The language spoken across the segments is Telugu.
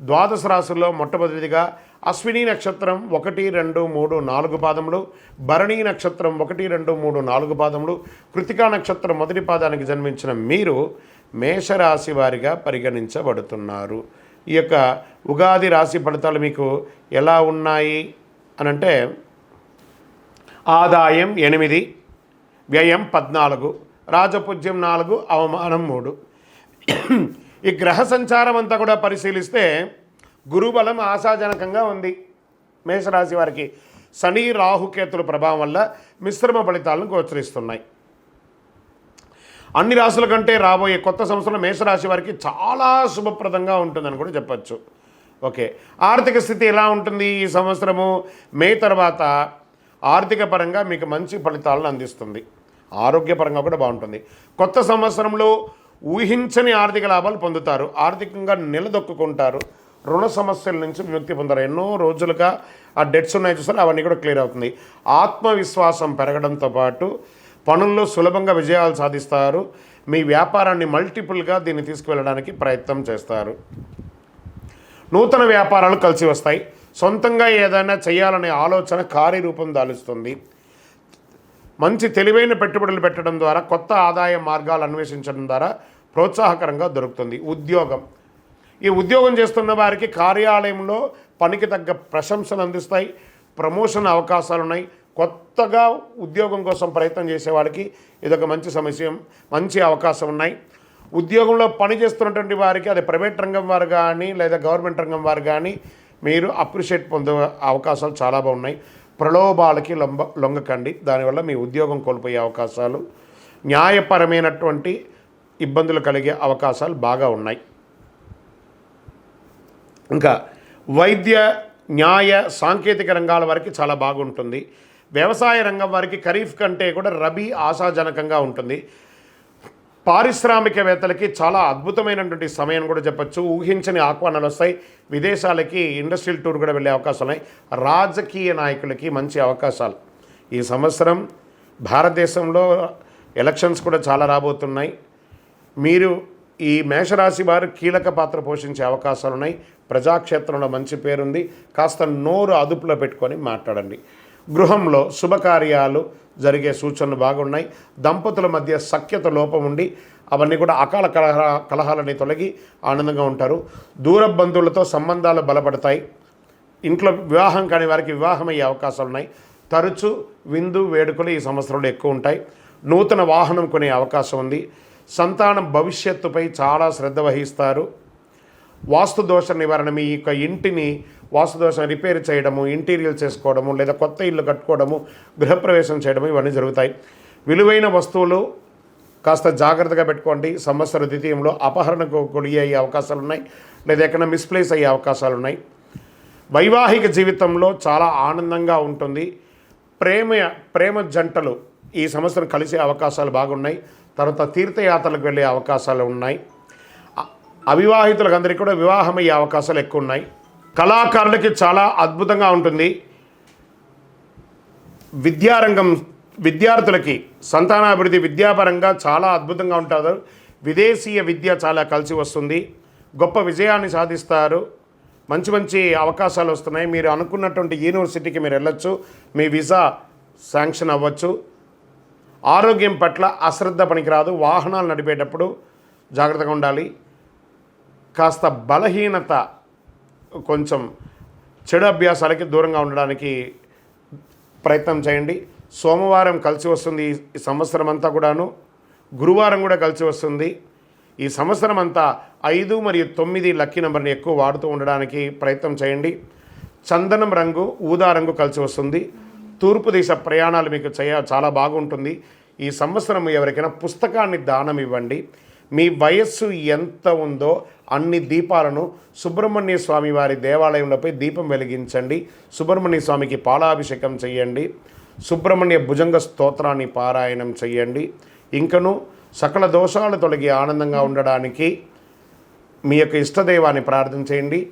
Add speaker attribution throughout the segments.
Speaker 1: ద్వాదశ రాశుల్లో మొట్టమొదటిదిగా అశ్విని నక్షత్రం ఒకటి రెండు మూడు నాలుగు పాదములు భరణి నక్షత్రం ఒకటి రెండు మూడు నాలుగు పాదములు కృతికా నక్షత్రం మొదటి పాదానికి జన్మించిన మీరు మేషరాశి వారిగా పరిగణించబడుతున్నారు. ఈ యొక్క ఉగాది రాశి ఫలితాలు మీకు ఎలా ఉన్నాయి అనంటే ఆదాయం ఎనిమిది వ్యయం పద్నాలుగు రాజపూజ్యం నాలుగు అవమానం మూడు. ఈ గ్రహ సంచారం అంతా కూడా పరిశీలిస్తే గురుబలం ఆశాజనకంగా ఉంది మేషరాశి వారికి. శని రాహుకేతుల ప్రభావం వల్ల మిశ్రమ ఫలితాలను గోచరిస్తున్నాయి. అన్ని రాశుల కంటే రాబోయే కొత్త సంవత్సరంలో మేషరాశి వారికి చాలా శుభప్రదంగా ఉంటుందని కూడా చెప్పచ్చు. ఓకే. ఆర్థిక స్థితి ఎలా ఉంటుంది ఈ సంవత్సరము? మే తర్వాత ఆర్థిక పరంగా మీకు మంచి ఫలితాలను అందిస్తుంది. ఆరోగ్యపరంగా కూడా బాగుంటుంది. కొత్త సంవత్సరంలో ఊహించని ఆర్థిక లాభాలు పొందుతారు. ఆర్థికంగా నిలదొక్కుంటారు రుణ సమస్యల నుంచి విముక్తి పొందారు. ఎన్నో రోజులుగా ఆ డెట్స్ ఉన్నాయి చూసారు? అవన్నీ కూడా క్లియర్ అవుతుంది. ఆత్మవిశ్వాసం పెరగడంతో పాటు పనుల్లో సులభంగా విజయాలు సాధిస్తారు. మీ వ్యాపారాన్ని మల్టిపుల్గా దీన్ని తీసుకువెళ్ళడానికి ప్రయత్నం చేస్తారు. నూతన వ్యాపారాలు కలిసి వస్తాయి. సొంతంగా ఏదైనా చేయాలనే ఆలోచన కార్యరూపం దాలుస్తుంది. మంచి తెలివైన పెట్టుబడులు పెట్టడం ద్వారా కొత్త ఆదాయ మార్గాలు అన్వేషించడం ద్వారా ప్రోత్సాహకరంగా దొరుకుతుంది. ఉద్యోగం. ఈ ఉద్యోగం చేస్తున్న వారికి కార్యాలయంలో పనికి తగ్గ ప్రశంసలు అందిస్తాయి ప్రమోషన్ అవకాశాలు ఉన్నాయి. కొత్తగా ఉద్యోగం కోసం ప్రయత్నం చేసే వాళ్ళకి ఇదొక మంచి సమస్య మంచి అవకాశం ఉన్నాయి. ఉద్యోగంలో పని చేస్తున్నటువంటి వారికి అది ప్రైవేట్ రంగం వారు కానీ లేదా గవర్నమెంట్ రంగం వారు కానీ మీరు అప్రిషియేట్ పొందే అవకాశాలు చాలా బాగున్నాయి. ప్రలోభాలకి లొంబ లొంగకండి. దానివల్ల మీ ఉద్యోగం కోల్పోయే అవకాశాలు న్యాయపరమైనటువంటి ఇబ్బందులు కలిగే అవకాశాలు బాగా ఉన్నాయి. ఇంకా వైద్య న్యాయ సాంకేతిక రంగాల వారికి చాలా బాగుంటుంది. వ్యవసాయ రంగం వారికి ఖరీఫ్ కంటే కూడా రబీ ఆశాజనకంగా ఉంటుంది. పారిశ్రామికవేత్తలకి చాలా అద్భుతమైనటువంటి సమయం కూడా చెప్పొచ్చు. ఊహించని ఆహ్వానాలు వస్తాయి. విదేశాలకి ఇండస్ట్రియల్ టూర్ కూడా వెళ్ళే అవకాశాలు ఉన్నాయి. రాజకీయ నాయకులకి మంచి అవకాశాలు. ఈ సంవత్సరం భారతదేశంలో ఎలక్షన్స్ కూడా చాలా రాబోతున్నాయి. మీరు ఈ మేషరాశి వారు కీలక పాత్ర పోషించే అవకాశాలు ఉన్నాయి. ప్రజాక్షేత్రంలో మంచి పేరుంది. కాస్త నోరు అదుపులో పెట్టుకొని మాట్లాడండి. గృహంలో శుభకార్యాలు జరిగే సూచనలు బాగున్నాయి. దంపతుల మధ్య సఖ్యత లోపం ఉండి అవన్నీ కూడా అకాల కలహ కలహాలని తొలగి ఆనందంగా ఉంటారు. దూర బంధువులతో సంబంధాలు బలపడతాయి. ఇంట్లో వివాహం కాని వారికి వివాహం అయ్యే అవకాశాలు ఉన్నాయి తరచు విందు వేడుకలు ఈ సంవత్సరంలో ఎక్కువ ఉంటాయి. నూతన వాహనం కొనే అవకాశం ఉంది. సంతానం భవిష్యత్తుపై చాలా శ్రద్ధ వహిస్తారు. వాస్తు దోష నివారణ మీ యొక్క ఇంటిని వాస్తు దోషం రిపేర్ చేయడము ఇంటీరియల్ చేసుకోవడము లేదా కొత్త ఇల్లు కట్టుకోవడము గృహప్రవేశం చేయడము ఇవన్నీ జరుగుతాయి. విలువైన వస్తువులు కాస్త జాగ్రత్తగా పెట్టుకోండి. సంవత్సర ద్వితీయంలో అపహరణకు గురి అయ్యే అవకాశాలు ఉన్నాయి. లేదా ఎక్కడ మిస్ప్లేస్ అయ్యే అవకాశాలు ఉన్నాయి. వైవాహిక జీవితంలో చాలా ఆనందంగా ఉంటుంది. ప్రేమ ప్రేమ జంటలు ఈ సంవత్సరం కలిసే అవకాశాలు బాగున్నాయి. తర్వాత తీర్థయాత్రలకు వెళ్ళే అవకాశాలు ఉన్నాయి. అవివాహితులకు అందరికీ కూడా వివాహం అయ్యే అవకాశాలు ఎక్కువ ఉన్నాయి కళాకారులకి చాలా అద్భుతంగా ఉంటుంది. విద్యారంగం విద్యార్థులకి సంతానాభివృద్ధి విద్యాపరంగా చాలా అద్భుతంగా ఉంటారు. విదేశీయ విద్య చాలా కలిసి వస్తుంది. గొప్ప విజయాన్ని సాధిస్తారు. మంచి మంచి అవకాశాలు వస్తున్నాయి. మీరు అనుకున్నటువంటి యూనివర్సిటీకి మీరు వెళ్ళొచ్చు. మీ వీసా శాంక్షన్ అవ్వచ్చు. ఆరోగ్యం పట్ల అశ్రద్ధ పనికిరాదు. వాహనాలు నడిపేటప్పుడు జాగ్రత్తగా ఉండాలి. కాస్త బలహీనత కొంచెం చెడు అభ్యాసాలకి దూరంగా ఉండడానికి ప్రయత్నం చేయండి. సోమవారం కలిసి వస్తుంది ఈ- సంవత్సరం అంతా కూడాను. గురువారం కూడా కలిసి వస్తుంది. ఈ సంవత్సరం అంతా ఐదు మరియు తొమ్మిది లక్కీ నెంబర్ని ఎక్కువ వాడుతూ ఉండడానికి ప్రయత్నం చేయండి. చందనం రంగు ఊదా రంగు కలిసి వస్తుంది. తూర్పు దిశ ప్రయాణాలు మీకు చేయ చాలా బాగుంటుంది. ఈ సంవత్సరం ఎవరికైనా పుస్తకాన్ని దానం ఇవ్వండి. మీ వయస్సు ఎంత ఉందో అన్ని దీపాలను సుబ్రహ్మణ్య స్వామి వారి దేవాలయంలోపై దీపం వెలిగించండి. సుబ్రహ్మణ్య స్వామికి పాలాభిషేకం చేయండి. సుబ్రహ్మణ్య భుజంగ స్తోత్రాన్ని పారాయణం చేయండి. ఇంకను సకల దోషాలు తొలగి ఆనందంగా ఉండడానికి మీ యొక్క ఇష్టదైవాన్ని ప్రార్థన చేయండి.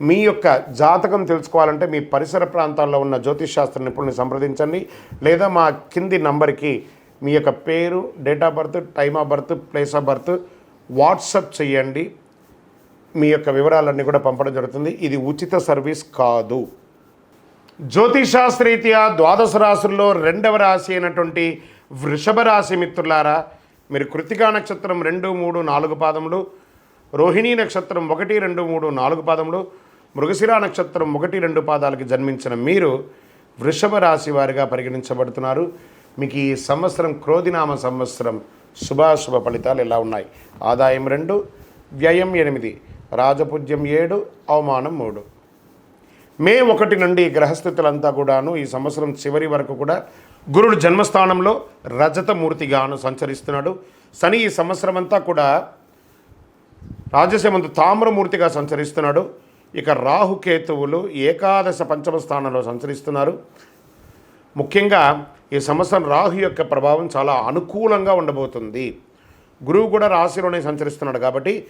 Speaker 1: మీ యొక్క జాతకం తెలుసుకోవాలంటే మీ పరిసర ప్రాంతాల్లో ఉన్న జ్యోతిష్శాస్త్ర నిపుణుని సంప్రదించండి. లేదా మా కింది నంబర్కి మీ యొక్క పేరు date of birth time of birth place of birth WhatsApp చేయండి. మీ యొక్క వివరాలన్నీ కూడా పంపడం జరుగుతుంది. ఇది ఉచిత సర్వీస్ కాదు. జ్యోతిషాస్త్రీత్యా ద్వాదశ రాశుల్లో రెండవ రాశి అయినటువంటి వృషభ రాశి మిత్రులారా మీరు కృతికా నక్షత్రం రెండు మూడు నాలుగు పాదములు రోహిణీ నక్షత్రం ఒకటి రెండు మూడు నాలుగు పాదములు మృగశిరా నక్షత్రం ఒకటి రెండు పాదాలకి జన్మించిన మీరు వృషభ రాశి వారిగా పరిగణించబడుతున్నారు. మీకు ఈ సంవత్సరం క్రోధినామ సంవత్సరం శుభాశుభ ఫలితాలు ఎలా ఉన్నాయి? ఆదాయం రెండు వ్యయం ఎనిమిది. రాజపుజ్యం ఏడు అవమానం మూడు. మే ఒకటి నుండి గ్రహస్థితులంతా కూడాను ఈ సంవత్సరం చివరి వరకు కూడా గురుడు జన్మస్థానంలో రజతమూర్తిగాను సంచరిస్తున్నాడు. శని ఈ సంవత్సరం అంతా కూడా రాజసమంతు తామ్రమూర్తిగా సంచరిస్తున్నాడు. ఇక రాహుకేతువులు ఏకాదశ పంచమ స్థానంలో సంచరిస్తున్నారు. ముఖ్యంగా ఈ సంవత్సరం రాహు యొక్క ప్రభావం చాలా అనుకూలంగా ఉండబోతుంది. గురువు కూడా రాశిలోనే సంచరిస్తున్నాడు కాబట్టి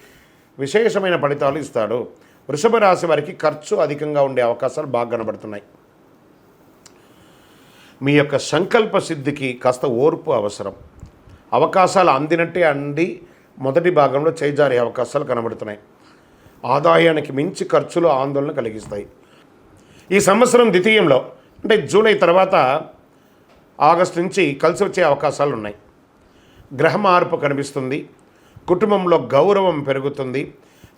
Speaker 1: విశేషమైన ఫలితాలు ఇస్తాడు. వృషభ రాశి వారికి ఖర్చు అధికంగా ఉండే అవకాశాలు బాగా కనబడుతున్నాయి. మీ యొక్క సంకల్ప సిద్ధికి కాస్త ఓర్పు అవసరం. అవకాశాలు అందినట్టే అండి మొదటి భాగంలో చేజారే అవకాశాలు కనబడుతున్నాయి. ఆదాయానికి మించి ఖర్చులు ఆందోళన కలిగిస్తాయి. ఈ సంవత్సరం ద్వితీయంలో అంటే జూలై తర్వాత ఆగస్టు నుంచి కలిసి వచ్చే అవకాశాలు ఉన్నాయి. గ్రహ మార్పు కనిపిస్తుంది. కుటుంబంలో గౌరవం పెరుగుతుంది.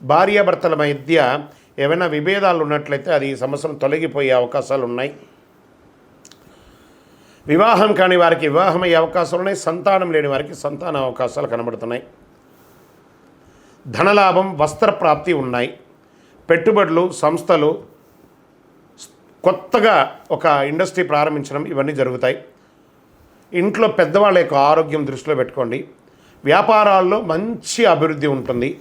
Speaker 1: భార్యాభర్తల మధ్య ఏమైనా విభేదాలు ఉన్నట్లయితే అది ఈ సంవత్సరం తొలగిపోయే అవకాశాలు ఉన్నాయి వివాహం కాని వారికి వివాహం అయ్యే అవకాశాలు ఉన్నాయి సంతానం లేని వారికి సంతాన అవకాశాలు కనబడుతున్నాయి. ధనలాభం వస్త్ర ప్రాప్తి ఉన్నాయి. పెట్టుబడులు సంస్థలు కొత్తగా ఒక ఇండస్ట్రీ ప్రారంభించడం ఇవన్నీ జరుగుతాయి. ఇంట్లో పెద్దవాళ్ళ యొక్క ఆరోగ్యం దృష్టిలో పెట్టుకోండి. వ్యాపారాల్లో మంచి అభివృద్ధి ఉంటుంది.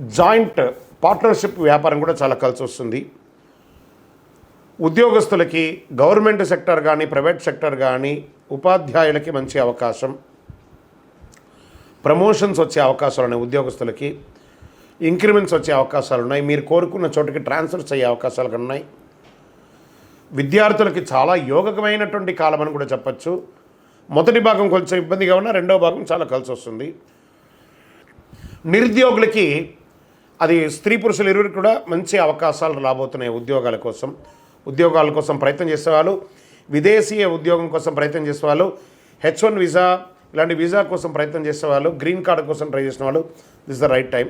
Speaker 1: జాయింట్ పార్ట్నర్షిప్ వ్యాపారం కూడా చాలా కలిసి వస్తుంది. ఉద్యోగస్తులకి గవర్నమెంట్ సెక్టర్ కానీ ప్రైవేట్ సెక్టర్ కానీ ఉపాధ్యాయులకి మంచి అవకాశం. ప్రమోషన్స్ వచ్చే అవకాశాలు ఉన్నాయి ఉద్యోగస్తులకి. ఇంక్రిమెంట్స్ వచ్చే అవకాశాలు ఉన్నాయి. మీరు కోరుకున్న చోటుకి ట్రాన్స్ఫర్స్ అయ్యే అవకాశాలు ఉన్నాయి. విద్యార్థులకి చాలా యోగకమైనటువంటి కాలం అని కూడా చెప్పచ్చు. మొదటి భాగం కొంచెం ఇబ్బందిగా ఉన్నా రెండవ భాగం చాలా కలిసి వస్తుంది నిరుద్యోగులకి అది స్త్రీ పురుషులు ఇరువురికి కూడా మంచి అవకాశాలు రాబోతున్నాయి ఉద్యోగాల కోసం. ఉద్యోగాల కోసం ప్రయత్నం చేసేవాళ్ళు విదేశీయ ఉద్యోగం కోసం ప్రయత్నం చేసేవాళ్ళు హెచ్ వన్ వీసా ఇలాంటి వీసా కోసం ప్రయత్నం చేసేవాళ్ళు గ్రీన్ కార్డు కోసం ట్రై చేసిన వాళ్ళు దిస్ ద రైట్ టైం.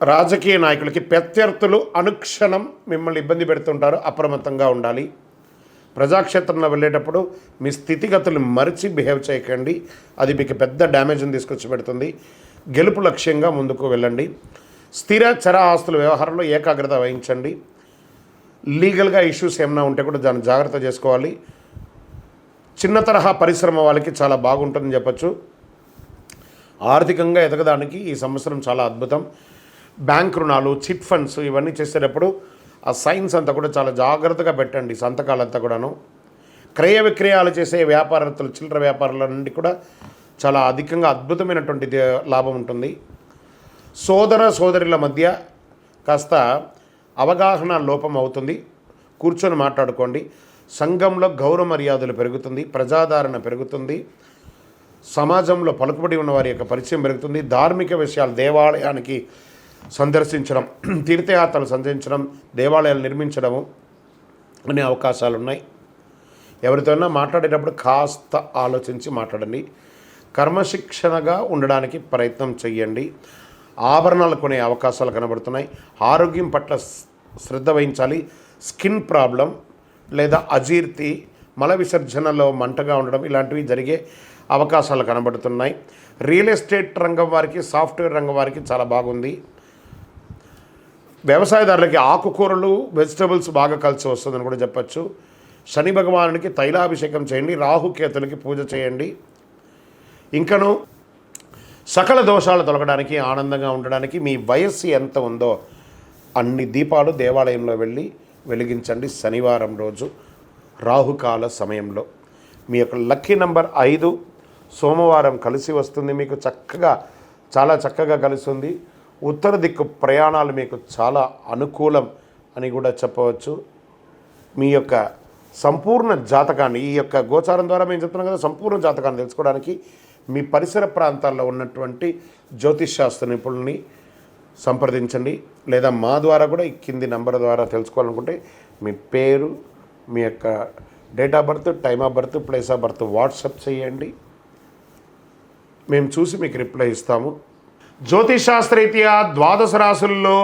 Speaker 1: రాజకీయ నాయకులకి ప్రత్యర్థులు అనుక్షణం మిమ్మల్ని ఇబ్బంది పెడుతుంటారు అప్రమత్తంగా ఉండాలి. ప్రజాక్షేత్రంలో వెళ్ళేటప్పుడు మీ స్థితిగతులు మరిచి బిహేవ్ చేయకండి. అది మీకు పెద్ద డ్యామేజ్ని తీసుకొచ్చి పెడుతుంది గెలుపు లక్ష్యంగా ముందుకు వెళ్ళండి. స్థిర చర ఆస్తుల వ్యవహారంలో ఏకాగ్రత వహించండి. లీగల్గా ఇష్యూస్ ఏమైనా ఉంటే కూడా దాన్ని జాగ్రత్త చేసుకోవాలి. చిన్న తరహా పరిశ్రమ వాళ్ళకి చాలా బాగుంటుందని చెప్పచ్చు. ఆర్థికంగా ఎదగడానికి ఈ సంవత్సరం చాలా అద్భుతం. బ్యాంక్ రుణాలు చిట్ ఫండ్స్ ఇవన్నీ చేసేటప్పుడు ఆ సైన్స్ అంతా కూడా చాలా జాగ్రత్తగా పెట్టండి సంతకాలంతా కూడాను. క్రయ విక్రయాలు చేసే వ్యాపారస్తులు చిల్లర వ్యాపారుల నుండి కూడా చాలా అధికంగా అద్భుతమైనటువంటి లాభం ఉంటుంది. సోదర సోదరుల మధ్య కాస్త అవగాహన లోపం అవుతుంది. కూర్చొని మాట్లాడుకోండి. సంఘంలో గౌరవ మర్యాదలు పెరుగుతుంది ప్రజాదరణ పెరుగుతుంది. సమాజంలో పలుకుబడి ఉన్న వారి యొక్క పరిచయం పెరుగుతుంది. ధార్మిక విషయాలు దేవాలయానికి సందర్శించడం తీర్థయాత్రలు సందర్శించడం దేవాలయాలు నిర్మించడము అనే అవకాశాలు ఉన్నాయి ఎవరితోనైనా మాట్లాడేటప్పుడు కాస్త ఆలోచించి మాట్లాడండి. కర్మశిక్షణగా ఉండడానికి ప్రయత్నం చేయండి ఆభరణాలు కొనే అవకాశాలు కనబడుతున్నాయి. ఆరోగ్యం పట్ల శ్రద్ధ వహించాలి. స్కిన్ ప్రాబ్లం లేదా అజీర్తి మల విసర్జనలో మంటగా ఉండడం ఇలాంటివి జరిగే అవకాశాలు కనబడుతున్నాయి. రియల్ ఎస్టేట్ రంగం వారికి సాఫ్ట్వేర్ రంగం వారికి చాలా బాగుంది. వ్యవసాయదారులకి ఆకుకూరలు వెజిటబుల్స్ బాగా కలిసి వస్తుందని కూడా చెప్పచ్చు. శని భగవానునికి తైలాభిషేకం చేయండి రాహుకేతులకి పూజ చేయండి. ఇంకను సకల దోషాలు తొలగడానికి ఆనందంగా ఉండడానికి మీ వయస్సు ఎంత ఉందో అన్ని దీపాలు దేవాలయంలో వెళ్ళి వెలిగించండి శనివారం రోజు రాహుకాల సమయంలో. మీ యొక్క లక్కీ నంబర్ ఐదు సోమవారం కలిసి వస్తుంది మీకు చక్కగా చాలా చక్కగా కలుస్తుంది ఉత్తర దిక్కు ప్రయాణాలు మీకు చాలా అనుకూలం అని కూడా చెప్పవచ్చు. మీ యొక్క సంపూర్ణ జాతకాన్ని ఈ యొక్క గోచారం ద్వారా మేము చెప్తున్నాం కదా సంపూర్ణ జాతకాన్ని తెలుసుకోవడానికి మీ పరిసర ప్రాంతాల్లో ఉన్నటువంటి జ్యోతిష్ శాస్త్ర నిపుణుల్ని సంప్రదించండి. లేదా మా ద్వారా కూడా ఈ కింది నంబర్ ద్వారా తెలుసుకోవాలనుకుంటే మీ పేరు మీ యొక్క date of birth time of birth place of birth WhatsApp చేయండి. మేము చూసి మీకు రిప్లై ఇస్తాము. జ్యోతిషాస్త్రరీత్యా ద్వాదశ రాశుల్లో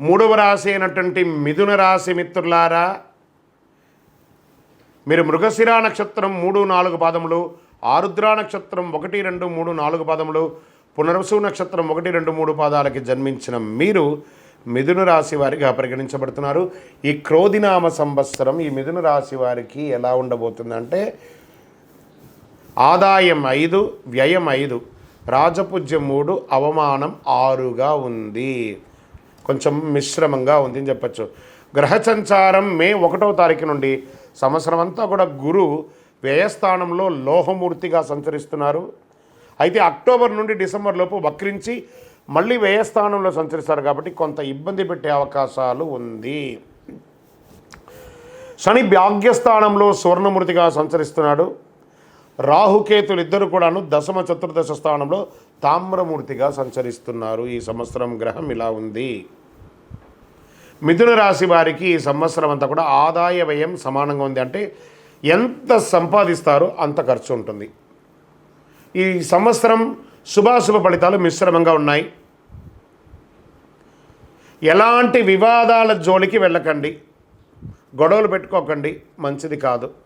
Speaker 1: మూడవ రాశి అయినటువంటి మిథున రాశి మిత్రులారా మీరు మృగశిరా నక్షత్రం మూడు నాలుగు పాదములు ఆరుద్ర నక్షత్రం ఒకటి రెండు మూడు నాలుగు పాదములు పునర్వసు నక్షత్రం ఒకటి రెండు మూడు పాదాలకి జన్మించిన మీరు మిథున రాశి వారిగా పరిగణించబడుతున్నారు. ఈ క్రోధినామ సంవత్సరం ఈ మిథున రాశి వారికి ఎలా ఉండబోతుందంటే ఆదాయం ఐదు వ్యయం ఐదు రాజపూజ్యం మూడు అవమానం ఆరుగా ఉంది. కొంచెం మిశ్రమంగా ఉంది అని చెప్పచ్చు. గ్రహ సంచారం మే ఒకటవ తారీఖు నుండి సంవత్సరం అంతా కూడా గురు వ్యయస్థానంలో లోహమూర్తిగా సంచరిస్తున్నారు. అయితే అక్టోబర్ నుండి డిసెంబర్ లోపు వక్రించి మళ్ళీ వ్యయస్థానంలో సంచరిస్తారు కాబట్టి కొంత ఇబ్బంది పెట్టే అవకాశాలు ఉంది. శని భాగ్యస్థానంలో సువర్ణమూర్తిగా సంచరిస్తున్నాడు. రాహుకేతులు ఇద్దరు కూడాను దశమ చతుర్దశ స్థానంలో తామ్రమూర్తిగా సంచరిస్తున్నారు. ఈ సంవత్సరం గ్రహం ఇలా ఉంది. మిథున రాశి వారికి ఈ సంవత్సరం అంతా కూడా ఆదాయ వ్యయం సమానంగా ఉంది. అంటే ఎంత సంపాదిస్తారో అంత ఖర్చు ఉంటుంది. ఈ సంవత్సరం శుభాశుభ ఫలితాలు మిశ్రమంగా ఉన్నాయి. ఎలాంటి వివాదాల జోలికి వెళ్ళకండి. గొడవలు పెట్టుకోకండి. మంచిది కాదు.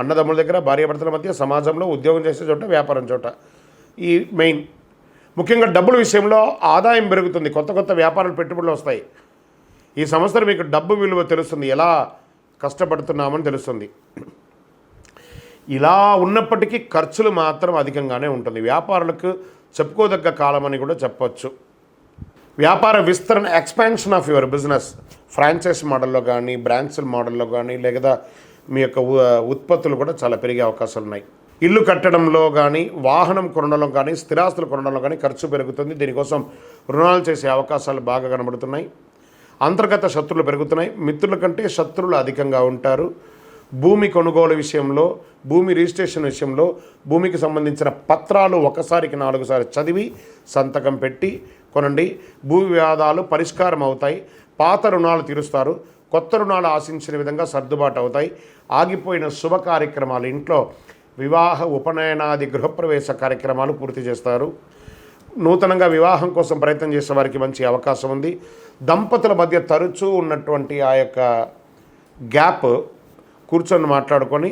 Speaker 1: అన్నదమ్ముల దగ్గర భార్యాభర్తల మధ్య సమాజంలో ఉద్యోగం చేసే చోట వ్యాపారం చోట. ఈ మెయిన్ ముఖ్యంగా డబ్బుల విషయంలో ఆదాయం పెరుగుతుంది. కొత్త కొత్త వ్యాపారాలు పెట్టుబడులు వస్తాయి. ఈ సంవత్సరం మీకు డబ్బు విలువ తెలుస్తుంది. ఎలా కష్టపడుతున్నామని తెలుస్తుంది. ఇలా ఉన్నప్పటికీ ఖర్చులు మాత్రం అధికంగానే ఉంటుంది. వ్యాపారులకు చెప్పుకోదగ్గ కాలం అని కూడా చెప్పవచ్చు వ్యాపార విస్తరణ expansion of your business. Franchise మోడల్లో కానీ బ్రాంచ్ల మోడల్లో కానీ లేదా మీ యొక్క ఉత్పత్తులు కూడా చాలా పెరిగే అవకాశాలు ఉన్నాయి. ఇల్లు కట్టడంలో కానీ వాహనం కొనడంలో కానీ స్థిరాస్తులు కొనడంలో కానీ ఖర్చు పెరుగుతుంది. దీనికోసం రుణాలు చేసే అవకాశాలు బాగా కనబడుతున్నాయి. అంతర్గత శత్రువులు పెరుగుతున్నాయి. మిత్రుల కంటే శత్రువులు అధికంగా ఉంటారు. భూమి కొనుగోలు విషయంలో భూమి రిజిస్ట్రేషన్ విషయంలో భూమికి సంబంధించిన పత్రాలు ఒకసారికి నాలుగుసారి చదివి సంతకం పెట్టి కొనండి. భూ వివాదాలు పరిష్కారం అవుతాయి పాత రుణాలు తీరుస్తారు. కొత్త రుణాలు ఆశించిన విధంగా సర్దుబాటు అవుతాయి. ఆగిపోయిన శుభ కార్యక్రమాలు ఇంట్లో వివాహ ఉపనయనాది గృహప్రవేశ కార్యక్రమాలు పూర్తి చేస్తారు. నూతనంగా వివాహం కోసం ప్రయత్నం చేసే వారికి మంచి అవకాశం ఉంది. దంపతుల మధ్య తరచూ ఉన్నటువంటి ఆ యొక్క గ్యాప్ కూర్చొని మాట్లాడుకొని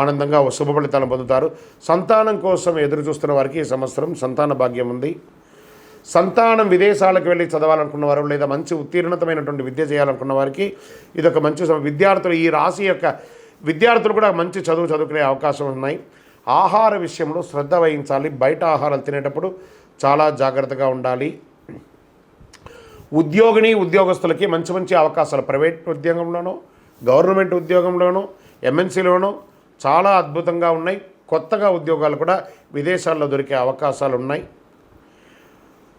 Speaker 1: ఆనందంగా శుభ ఫలితాలను పొందుతారు. సంతానం కోసం ఎదురు చూస్తున్న వారికి ఈ సంవత్సరం సంతాన భాగ్యం ఉంది. సంతానం విదేశాలకు వెళ్ళి చదవాలనుకున్న వారు లేదా మంచి ఉత్తీర్ణతమైనటువంటి విద్య చేయాలనుకున్న వారికి ఇది ఒక మంచి విద్యార్థులు ఈ రాశి యొక్క విద్యార్థులు కూడా మంచి చదువు చదువుకునే అవకాశం ఉన్నాయి. ఆహార విషయంలో శ్రద్ధ వహించాలి. బయట ఆహారాలు తినేటప్పుడు చాలా జాగ్రత్తగా ఉండాలి. ఉద్యోగిని ఉద్యోగస్తులకి మంచి మంచి అవకాశాలు ప్రైవేట్ ఉద్యోగంలోనూ గవర్నమెంట్ ఉద్యోగంలోనూ ఎంఎన్సీలోనూ చాలా అద్భుతంగా ఉన్నాయి. కొత్తగా ఉద్యోగాలు కూడా విదేశాల్లో దొరికే అవకాశాలు ఉన్నాయి.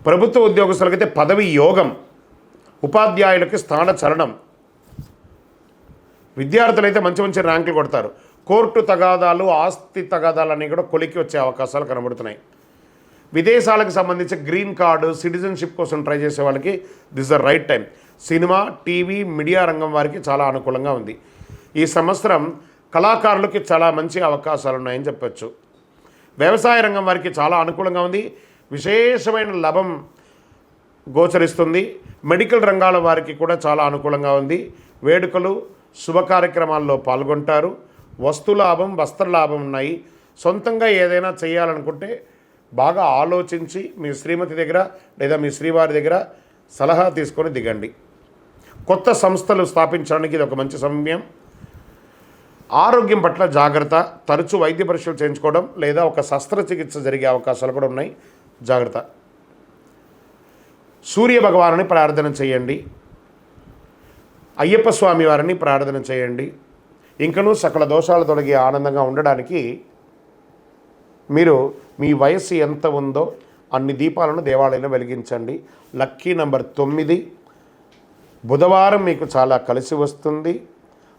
Speaker 1: ప్రభుత్వ ఉద్యోగస్తులకైతే పదవి యోగం ఉపాధ్యాయులకి స్థాన చలనం. విద్యార్థులైతే మంచి మంచి ర్యాంకులు కొడతారు. కోర్టు తగాదాలు ఆస్తి తగాదాలు అన్నీ కూడా కొలికి వచ్చే అవకాశాలు కనబడుతున్నాయి. విదేశాలకు సంబంధించి గ్రీన్ కార్డు సిటిజన్షిప్ కోసం ట్రై చేసే వాళ్ళకి this the right time cinema TV media రంగం వారికి చాలా అనుకూలంగా ఉంది. ఈ సంవత్సరం కళాకారులకి చాలా మంచి అవకాశాలు ఉన్నాయని చెప్పచ్చు. వ్యవసాయ రంగం వారికి చాలా అనుకూలంగా ఉంది. విశేషమైన లాభం గోచరిస్తుంది. మెడికల్ రంగాల వారికి కూడా చాలా అనుకూలంగా ఉంది. వేడుకలు శుభ కార్యక్రమాల్లో పాల్గొంటారు. వస్తు లాభం వస్త్ర లాభం ఉన్నాయి. సొంతంగా ఏదైనా చేయాలనుకుంటే బాగా ఆలోచించి మీ శ్రీమతి దగ్గర లేదా మీ శ్రీవారి దగ్గర సలహా తీసుకొని దిగండి. కొత్త సంస్థలు స్థాపించడానికి ఇది ఒక మంచి సమయం. ఆరోగ్యం పట్ల జాగ్రత్త తరచూ వైద్య పరీక్షలు చేయించుకోవడం లేదా ఒక శస్త్రచికిత్స జరిగే అవకాశాలు కూడా ఉన్నాయి. జాగ్రత్త. సూర్య భగవానుని ప్రార్థన చేయండి. అయ్యప్ప స్వామి వారిని ప్రార్థన చేయండి. ఇంకనూ సకల దోషాలు తొలగి ఆనందంగా ఉండడానికి మీరు మీ వయస్సు ఎంత ఉందో అన్ని దీపాలను దేవాలయంలో వెలిగించండి. లక్కీ నంబర్ తొమ్మిది. బుధవారం మీకు చాలా కలిసి వస్తుంది.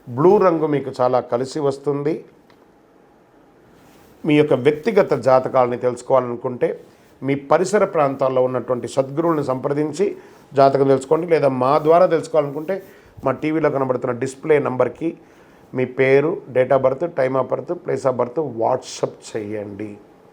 Speaker 1: బ్లూ రంగు మీకు చాలా కలిసి వస్తుంది. మీ యొక్క వ్యక్తిగత జాతకాలని తెలుసుకోవాలనుకుంటే మీ పరిసర ప్రాంతాల్లో ఉన్నటువంటి సద్గురువులను సంప్రదించి జాతకం తెలుసుకోండి. లేదా మా ద్వారా తెలుసుకోవాలనుకుంటే మా టీవీలో కనబడుతున్న డిస్ప్లే నంబర్కి మీ పేరు date of birth time of birth place of birth WhatsApp చేయండి.